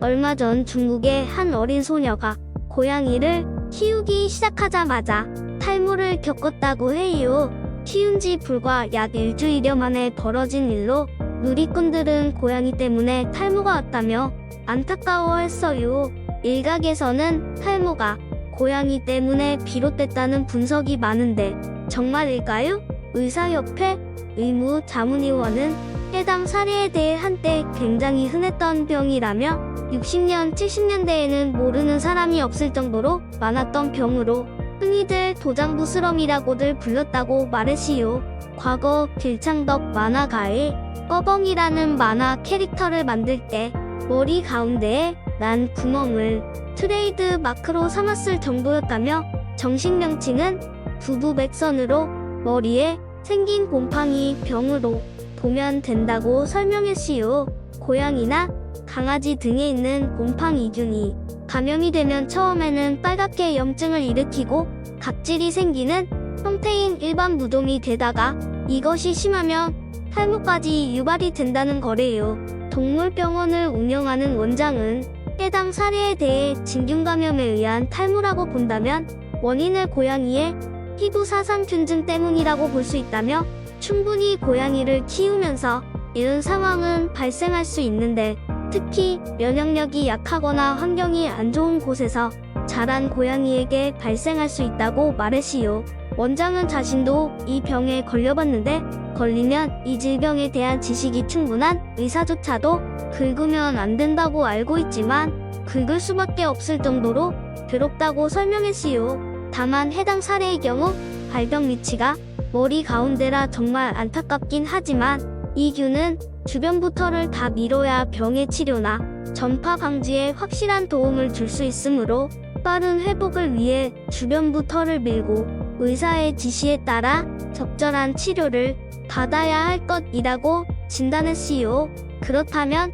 얼마 전 중국의 한 어린 소녀가 고양이를 키우기 시작하자마자 탈모를 겪었다고 해요. 키운 지 불과 약 일주일여 만에 벌어진 일로 누리꾼들은 고양이 때문에 탈모가 왔다며 안타까워했어요. 일각에서는 탈모가 고양이 때문에 비롯됐다는 분석이 많은데 정말일까요? 의사협회 의무 자문위원은 해당 사례에 대해 한때 굉장히 흔했던 병이라며 60년, 70년대에는 모르는 사람이 없을 정도로 많았던 병으로 흔히들 도장부스럼이라고들 불렀다고 말했시요. 과거 길창덕 만화가의 꺼벙이라는 만화 캐릭터를 만들 때 머리 가운데에 난 구멍을 트레이드 마크로 삼았을 정도였다며 정식 명칭은 부부백선으로 머리에 생긴 곰팡이 병으로 보면 된다고 설명했시요. 고양이나 강아지 등에 있는 곰팡이균이 감염이 되면 처음에는 빨갛게 염증을 일으키고 각질이 생기는 형태인 일반 무동이 되다가 이것이 심하면 탈모까지 유발이 된다는 거래요. 동물병원을 운영하는 원장은 해당 사례에 대해 진균 감염에 의한 탈모라고 본다면 원인을 고양이의 피부 사상균증 때문이라고 볼 수 있다며 충분히 고양이를 키우면서 이런 상황은 발생할 수 있는데 특히 면역력이 약하거나 환경이 안 좋은 곳에서 자란 고양이에게 발생할 수 있다고 말했시요. 원장은 자신도 이 병에 걸려봤는데 걸리면 이 질병에 대한 지식이 충분한 의사조차도 긁으면 안 된다고 알고 있지만 긁을 수밖에 없을 정도로 괴롭다고 설명했시요. 다만 해당 사례의 경우 발병 위치가 머리 가운데라 정말 안타깝긴 하지만 이 균은 주변부 털을 다 밀어야 병의 치료나 전파 방지에 확실한 도움을 줄 수 있으므로 빠른 회복을 위해 주변부 털을 밀고 의사의 지시에 따라 적절한 치료를 받아야 할 것이라고 진단했시요. 그렇다면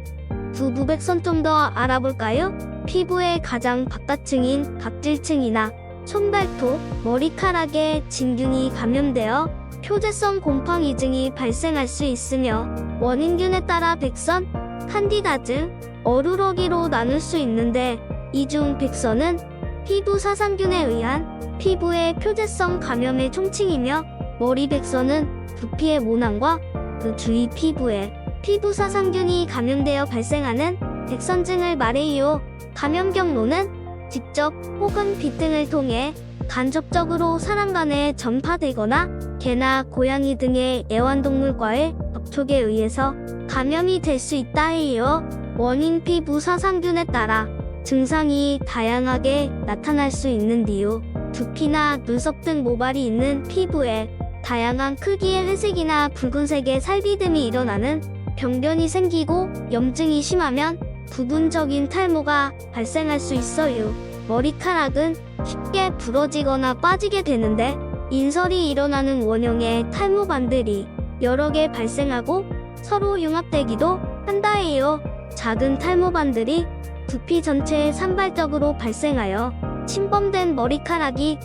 부부백선 좀 더 알아볼까요? 피부의 가장 바깥층인 각질층이나 손발톱, 머리카락에 진균이 감염되어 표재성 곰팡 이증이 발생할 수 있으며 원인균에 따라 백선, 칸디다즈, 어루러기로 나눌 수 있는데 이 중 백선은 피부 사상균에 의한 피부의 표재성 감염의 총칭이며 머리 백선은 두피의 모낭과 그 주위 피부에 피부 사상균이 감염되어 발생하는 백선증을 말해요. 감염 경로는 직접 혹은 빛 등을 통해 간접적으로 사람 간에 전파되거나 개나 고양이 등의 애완동물과의 접촉에 의해서 감염이 될 수 있다 해요. 원인 피부 사상균에 따라 증상이 다양하게 나타날 수 있는데요. 두피나 눈썹 등 모발이 있는 피부에 다양한 크기의 회색이나 붉은색의 살비듬이 일어나는 병변이 생기고 염증이 심하면 부분적인 탈모가 발생할 수 있어요. 머리카락은 쉽게 부러지거나 빠지게 되는데 인설이 일어나는 원형의 탈모반들이 여러 개 발생하고 서로 융합되기도 한다 해요. 작은 탈모반들이 두피 전체에 산발적으로 발생하여 침범된 머리카락이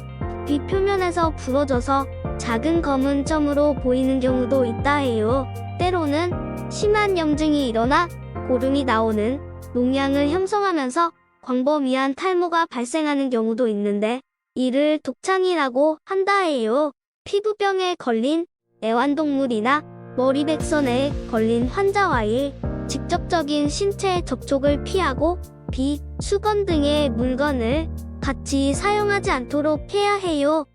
두피 표면에서 부러져서 작은 검은 점으로 보이는 경우도 있다 해요. 때로는 심한 염증이 일어나 고름이 나오는 농양을 형성하면서 광범위한 탈모가 발생하는 경우도 있는데 이를 독창이라고 한다 해요. 피부병에 걸린 애완동물이나 머리백선에 걸린 환자와의 직접적인 신체 접촉을 피하고 비, 수건 등의 물건을 같이 사용하지 않도록 해야 해요.